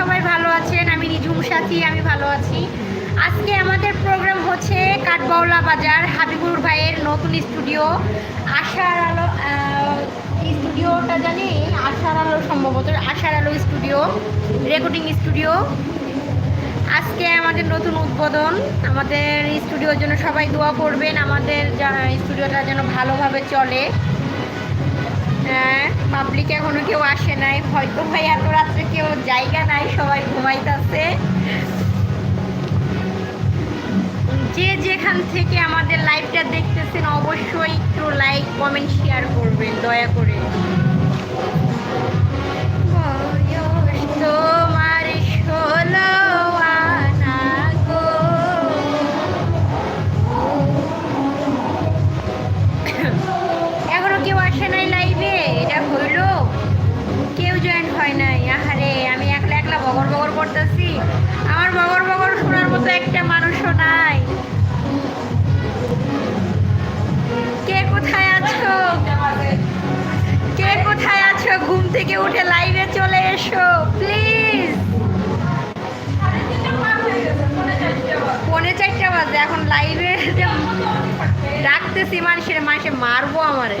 সবাই ভালো আছেন? আমি রিঝুম সাথী, আমি ভালো আছি। আজকে আমাদের প্রোগ্রাম হচ্ছে কাঠবাউলা বাজার, হাবিবুর ভাইয়ের নতুন স্টুডিও আশার আলো স্টুডিওটা জানি? আশার আলো সম্ভবত, আশার আলো স্টুডিও রেকর্ডিং স্টুডিও আজকে আমাদের নতুন উদ্বোধন। আমাদের স্টুডিওর জন্য সবাই দোয়া করবেন। আমাদের স্টুডিওটা যেন ভালোভাবে চলে। পাবলিক এখনও কেউ আসে নাই। হয়তো ভাই, এত রাত্রে কেউ জায়গা নাই, সবাই ঘুমাইতেছে। যে যেখান থেকে আমাদের লাইভটা দেখতেছেন, অবশ্যই একটু লাইক কমেন্ট শেয়ার করবেন, দয়া করে। কেউ জয়েন হয় নাই। আহারে, আমি একলা একলা বগর বগর করতেছি। আমার বগর বগর শোনার মতো একটা মানুষও নাই। কে কোথায় আছো? কে কোথায় আছো? ঘুম থেকে উঠে লাইভে চলে এসো প্লিজ পৌনে চারটা বাজে, এখন লাইভে ডাকতেছি মানুষের মানুষে মারবো আমারে।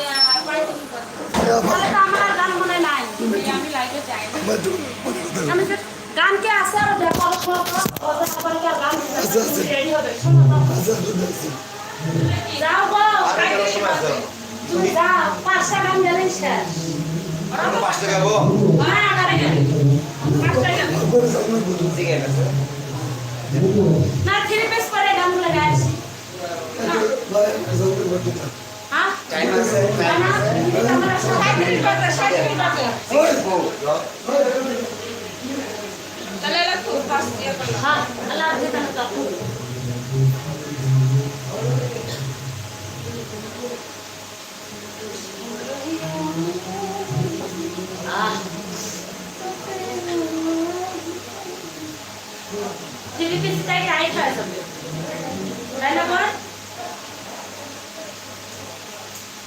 গানকে আছে আর গান আচ্ছা, আচ্ছা। যাও যাও পাঁচটা গান গেলেই শেষ। হ্যাঁ পাঁচটা না থ্রি পিস করে হ্যাঁ না, না, আমরা ষাট মিনিট বাজে, ষাট মিনিট বাজে। হ্যাঁ, আল্লাহ যেখানে তখন। আহ। থ্রি পিসটাই টাইট হয় সবে। তাই না বল?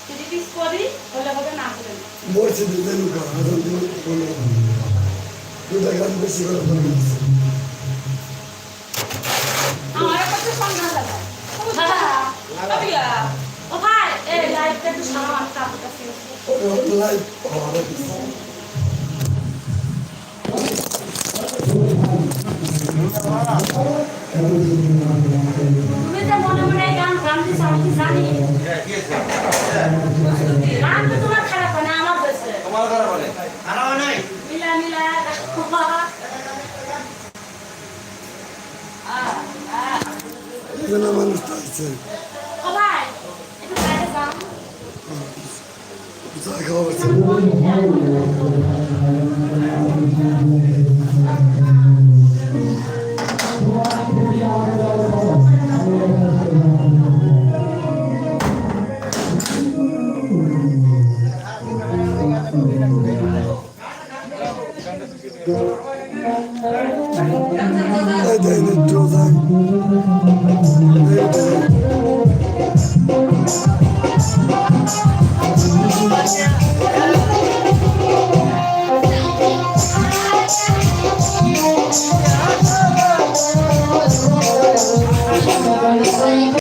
থ্রি পিস করি, হলে হবে না না। মরছে দিতে লুকা হাজার বলে দুটা গান বেশি করে বলে আমার কাছে সন্ধ্যা লাগা। ও ভাই, এই লাইটটা একটু সারা আমার কাপড় কাছে আছে। লাইভ হওয়ার কিছু তুমি যে মনে মনে এই গান গান দিছো আমি কি জানি গান তো তোমার খারাপ হয় না আমার হয়েছে মিলা মিলা এখানে মানুষ তো আছে খাওয়া nedeni dolayı